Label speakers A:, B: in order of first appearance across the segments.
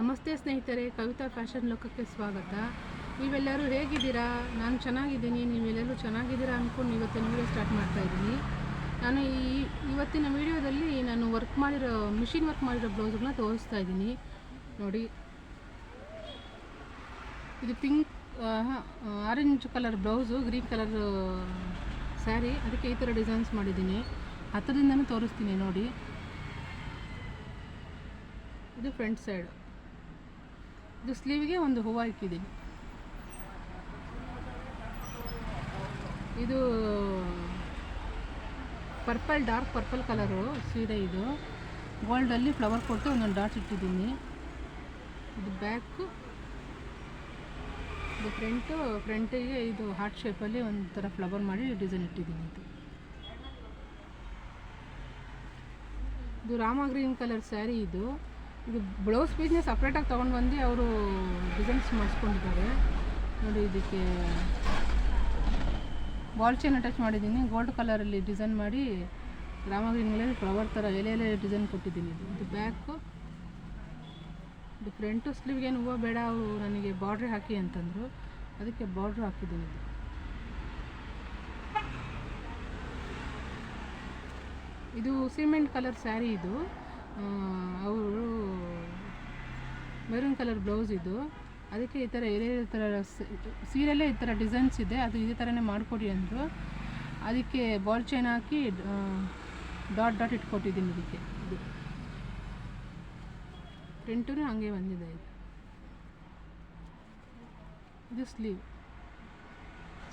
A: ನಮಸ್ತೆ ಸ್ನೇಹಿತರೆ, ಕವಿತಾ ಫ್ಯಾಷನ್ ಲೋಕಕ್ಕೆ ಸ್ವಾಗತ. ನೀವೆಲ್ಲರೂ ಹೇಗಿದ್ದೀರಾ? ನಾನು ಚೆನ್ನಾಗಿದ್ದೀನಿ, ನೀವೆಲ್ಲರೂ ಚೆನ್ನಾಗಿದ್ದೀರಾ ಅಂದ್ಕೊಂಡು ಇವತ್ತಿನ ವೀಡಿಯೋ ಸ್ಟಾರ್ಟ್ ಮಾಡ್ತಾ ಇದ್ದೀನಿ. ನಾನು ಈ ಇವತ್ತಿನ ವೀಡಿಯೋದಲ್ಲಿ ನಾನು ವರ್ಕ್ ಮಾಡಿರೋ ಮಿಷಿನ್ ವರ್ಕ್ ಮಾಡಿರೋ ಬ್ಲೌಸ್ಗಳನ್ನ ತೋರಿಸ್ತಾ ಇದ್ದೀನಿ. ನೋಡಿ. ಇದು pink orange colour blouse green colour sari ಅದಕ್ಕೆ ಈ ಥರ ಡಿಸೈನ್ಸ್ ಮಾಡಿದ್ದೀನಿ. ಹತ್ತಿರದಿಂದನೂ ತೋರಿಸ್ತೀನಿ ನೋಡಿ. ಇದು ಫ್ರಂಟ್ ಸೈಡ್ ಇದು ಸ್ಲೀವ್ಗೆ ಒಂದು ಹೂವು ಇಕ್ಕಿದ್ದೀನಿ ಇದು ಪರ್ಪಲ್, ಡಾರ್ಕ್ ಪರ್ಪಲ್ ಕಲರು ಸೀರೆ ಇದು. ಗೋಲ್ಡಲ್ಲಿ ಫ್ಲವರ್ ಕೊಟ್ಟು ಒಂದೊಂದು ಡಾಟ್ಸ್ ಇಟ್ಟಿದ್ದೀನಿ. ಇದು ಬ್ಯಾಕು. ಇದು ಫ್ರಂಟು, ಫ್ರಂಟಿಗೆ ಇದು ಹಾರ್ಟ್ ಶೇಪಲ್ಲಿ ಒಂಥರ ಫ್ಲವರ್ ಮಾಡಿ ಡಿಸೈನ್ ಇಟ್ಟಿದ್ದೀನಿ ಇದು. ಇದು ರಾಮ ಗ್ರೀನ್ ಕಲರ್ ಸ್ಯಾರಿ ಇದು. ಇದು ಬ್ಲೌಸ್ ಪೀಸ್ನ ಸಪ್ರೇಟಾಗಿ ತೊಗೊಂಡು ಬಂದು ಅವರು ಡಿಸೈನ್ಸ್ ಮಾಡಿಸ್ಕೊಂಡಿದ್ದಾರೆ. ನೋಡಿ ಇದಕ್ಕೆ ಬಾಲ್ ಚೈನ್ ಅಟ್ಯಾಚ್ ಮಾಡಿದ್ದೀನಿ. ಗೋಲ್ಡ್ ಕಲರಲ್ಲಿ ಡಿಸೈನ್ ಮಾಡಿ ರಾಮಗ್ರೀನಲ್ಲಿ ಫ್ಲವರ್ ಥರ ಎಲೆ ಎಲೆ ಡಿಸೈನ್ ಕೊಟ್ಟಿದ್ದೀನಿ ಇದು. ಇದು ಬ್ಯಾಕು ಇದು ಫ್ರಂಟು ಸ್ಲೀವ್ಗೇನು ಹೂವು ಬೇಡ ಅವರು ನನಗೆ ಬಾರ್ಡ್ರ್ ಹಾಕಿ ಅಂತಂದರು. ಅದಕ್ಕೆ ಬಾರ್ಡ್ರ್ ಹಾಕಿದ್ದೀನಿ ಇದು. ಇದು ಸಿಮೆಂಟ್ ಕಲರ್ ಸ್ಯಾರಿ ಇದು. ಅವರು ಮೆರೂನ್ ಕಲರ್ ಬ್ಲೌಸ್ ಇದು. ಅದಕ್ಕೆ ಈ ಥರ ಎಲೆ ಥರ ಸೀರೆಯಲ್ಲೇ ಈ ಥರ ಡಿಸೈನ್ಸ್ ಇದೆ. ಅದು ಇದೇ ಥರನೇ ಮಾಡಿಕೊಡಿ ಅಂದರು. ಅದಕ್ಕೆ ಬಾಲ್ ಚೈನ್ ಹಾಕಿ ಡಾಟ್ ಡಾಟ್ ಇಟ್ಕೊಟ್ಟಿದ್ದೀನಿ ಇದಕ್ಕೆ. ಇದು. ಪ್ರಿಂಟೂ ಹಾಗೆ ಬಂದಿದೆ ಇದು. ಇದು ಸ್ಲೀವ್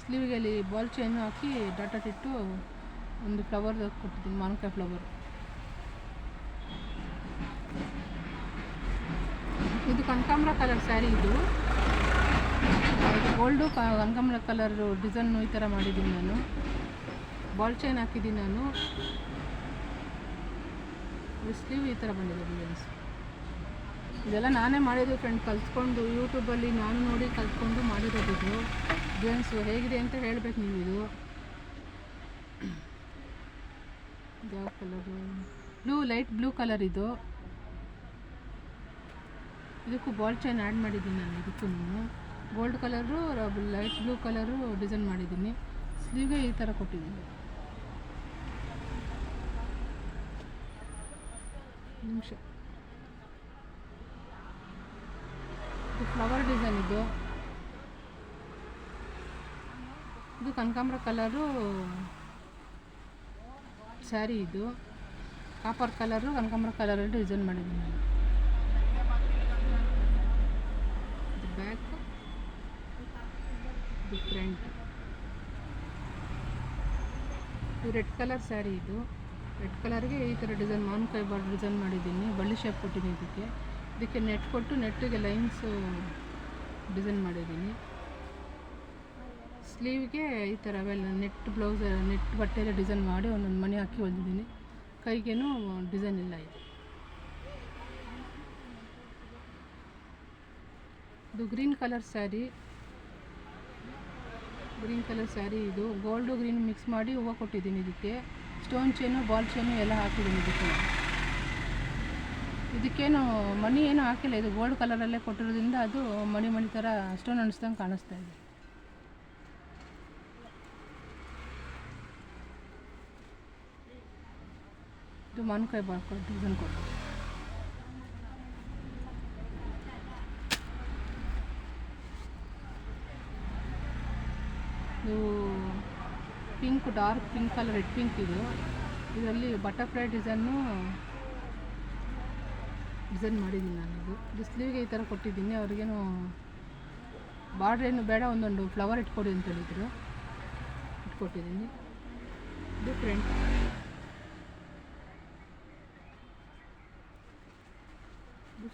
A: ಸ್ಲೀವ್ಗೆ ಅಲ್ಲಿ ಬಾಲ್ ಚೈನು ಹಾಕಿ ಡಾಟ್ ಡಾಟ್ ಇಟ್ಟು ಒಂದು ಫ್ಲವರ್ ಕೊಟ್ಟಿದ್ದೀನಿ ಮಾವಿನಕಾಯಿ ಫ್ಲವರ್ ಇದು ಕನಕಾಂಬ್ರ ಕಲರ್ ಸ್ಯಾರಿ ಇದು. ಗೋಲ್ಡು ಕನಕಾಂಬ್ರ ಕಲರ್ ಡಿಸೈನು ಈ ಥರ ಮಾಡಿದ್ದೀನಿ ನಾನು. ಬಾಲ್ ಚೈನ್ ಹಾಕಿದ್ದೀನಿ ನಾನು. ಸ್ಲೀವ್ ಈ ಥರ ಬಂದಿದೆ ಡಿಸೈನ್ಸ್ ಇದೆಲ್ಲ ನಾನೇ ಮಾಡಿದ್ದು ಫ್ರೆಂಡ್ ಕಲ್ತ್ಕೊಂಡು ಯೂಟ್ಯೂಬಲ್ಲಿ ನಾನು ನೋಡಿ ಕಲ್ತ್ಕೊಂಡು ಮಾಡಿರೋದು ಇದು. ಡಿಸೈನ್ಸು ಹೇಗಿದೆ ಅಂತ ಹೇಳಬೇಕು ನೀವು ಇದು. ಯಾವ colour blue light blue colour ಇದು. ಇದಕ್ಕೂ ಬಾಲ್ ಚೈನ್ ಆ್ಯಡ್ ಮಾಡಿದ್ದೀನಿ ನಾನು ಇದಕ್ಕೂ gold colour light blue colour design ಮಾಡಿದ್ದೀನಿ. ಸ್ಲೀವ್ಗೆ ಈ ಥರ ಕೊಟ್ಟಿದ್ದೀನಿ. ನಿಮಿಷ. ಇದು ಫ್ಲವರ್ ಡಿಸೈನ್ ಇದು. ಇದು ಕನಕಾಂಬ್ರ ಕಲರು ಸ್ಯಾರಿ ಇದು. ಕಾಪರ್ ಕಲರು ಕನಕಾಂಬ್ರ ಕಲರಲ್ಲಿ ಡಿಸೈನ್ ಮಾಡಿದ್ದೀನಿ ನಾನು ಇದು ಬ್ಯಾಕ್ ಇದು ರೆಡ್ ಕಲರ್ ಸ್ಯಾರಿ ಇದು. ರೆಡ್ ಕಲರ್ಗೆ ಈ ಥರ ಡಿಸೈನ್ ಮಾವಿನಕಾಯಿ ಬಾರ್ಡ್ ಡಿಸೈನ್ ಮಾಡಿದ್ದೀನಿ. ಬಳ್ಳಿ ಶೇಪ್ ಕೊಟ್ಟಿದ್ದೀನಿ ಇದಕ್ಕೆ. ಇದಕ್ಕೆ ನೆಟ್ ಕೊಟ್ಟು ನೆಟ್ಟಿಗೆ ಲೈನ್ಸು ಡಿಸೈನ್ ಮಾಡಿದ್ದೀನಿ. ಸ್ಲೀವ್ಗೆ ಈ ಥರ ಅವೆಲ್ಲ ನೆಟ್ ಬ್ಲೌಸ್, ನೆಟ್ ಬಟ್ಟೆಲ್ಲ ಡಿಸೈನ್ ಮಾಡಿ ಒಂದೊಂದು ಮನೆ ಹಾಕಿ ಹೊಲಿದಿದ್ದೀನಿ. ಕೈಗೇನು ಡಿಸೈನ್ ಇಲ್ಲ ಇದು. ಇದು green colour sari. Green colour sari ಇದು. ಗೋಲ್ಡು ಗ್ರೀನ್ ಮಿಕ್ಸ್ ಮಾಡಿ ಹೂವು ಕೊಟ್ಟಿದ್ದೀನಿ ಇದಕ್ಕೆ. ಸ್ಟೋನ್ ಚೇನು ಬಾಲ್ ಚೇನು ಎಲ್ಲ ಹಾಕಿದ್ದೀನಿ ಇದಕ್ಕೆ. ಇದಕ್ಕೇನು ಮಣಿ ಏನು ಹಾಕಿಲ್ಲ. ಇದು ಗೋಲ್ಡ್ ಕಲರಲ್ಲೇ ಕೊಟ್ಟಿರೋದ್ರಿಂದ ಅದು ಮಣಿ ಮಣಿ ಥರ ಸ್ಟೋನ್ ಅನಿಸ್ದಂಗೆ ಕಾಣಿಸ್ತಾ ಇದೆ. ಇದು ಮಾವಿನಕಾಯಿ ಬಾಳ್ಕೊಂಡು ಇದನ್ನು ಇದು pink, dark pink colour, red pink ಇದು. ಇದರಲ್ಲಿ ಬಟರ್ಫ್ಲೈ ಡಿಸೈನು ಡಿಸೈನ್ ಮಾಡಿದ್ದೀನಿ ನಾನು ಇದು. ಇದು ಸ್ಲೀವ್ಗೆ ಈ ಥರ ಕೊಟ್ಟಿದ್ದೀನಿ. ಅವ್ರಿಗೇನು ಬಾರ್ಡ್ರ್ ಏನು ಬೇಡ, ಒಂದೊಂದು ಫ್ಲವರ್ ಇಟ್ಕೊಡಿ ಅಂತ ಹೇಳಿದರು. ಇಟ್ಕೊಟ್ಟಿದ್ದೀನಿ. ಇದು ಫ್ರಂಟ್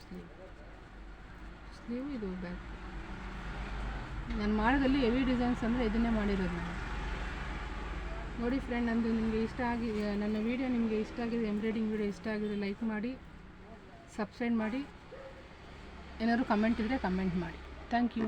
A: ಸ್ಲೀವ್. ಸ್ಲೀವ್ ಇದು ಬ್ಯಾಕ್. ನಾನು ಮಾಡೋದಲ್ಲಿ ಹೆವಿ ಡಿಸೈನ್ಸ್ ಅಂದರೆ ಇದನ್ನೇ ಮಾಡಿರೋದು ನಾನು. ನೋಡಿ ಫ್ರೆಂಡ್ ನಂದು ನಿಮಗೆ ಇಷ್ಟ ಆಗಿ, ನನ್ನ ವೀಡಿಯೋ ನಿಮಗೆ ಇಷ್ಟ ಆಗಿದೆ ಎಂಬ್ರಾಯ್ಡಿಂಗ್ ವೀಡಿಯೋ ಇಷ್ಟ ಆಗಿದೆ ಲೈಕ್ ಮಾಡಿ ಸಬ್ಸ್ಕ್ರೈಬ್ ಮಾಡಿ. ಏನಾದರೂ ಕಮೆಂಟ್ ಇದ್ದರೆ ಕಮೆಂಟ್ ಮಾಡಿ. Thank you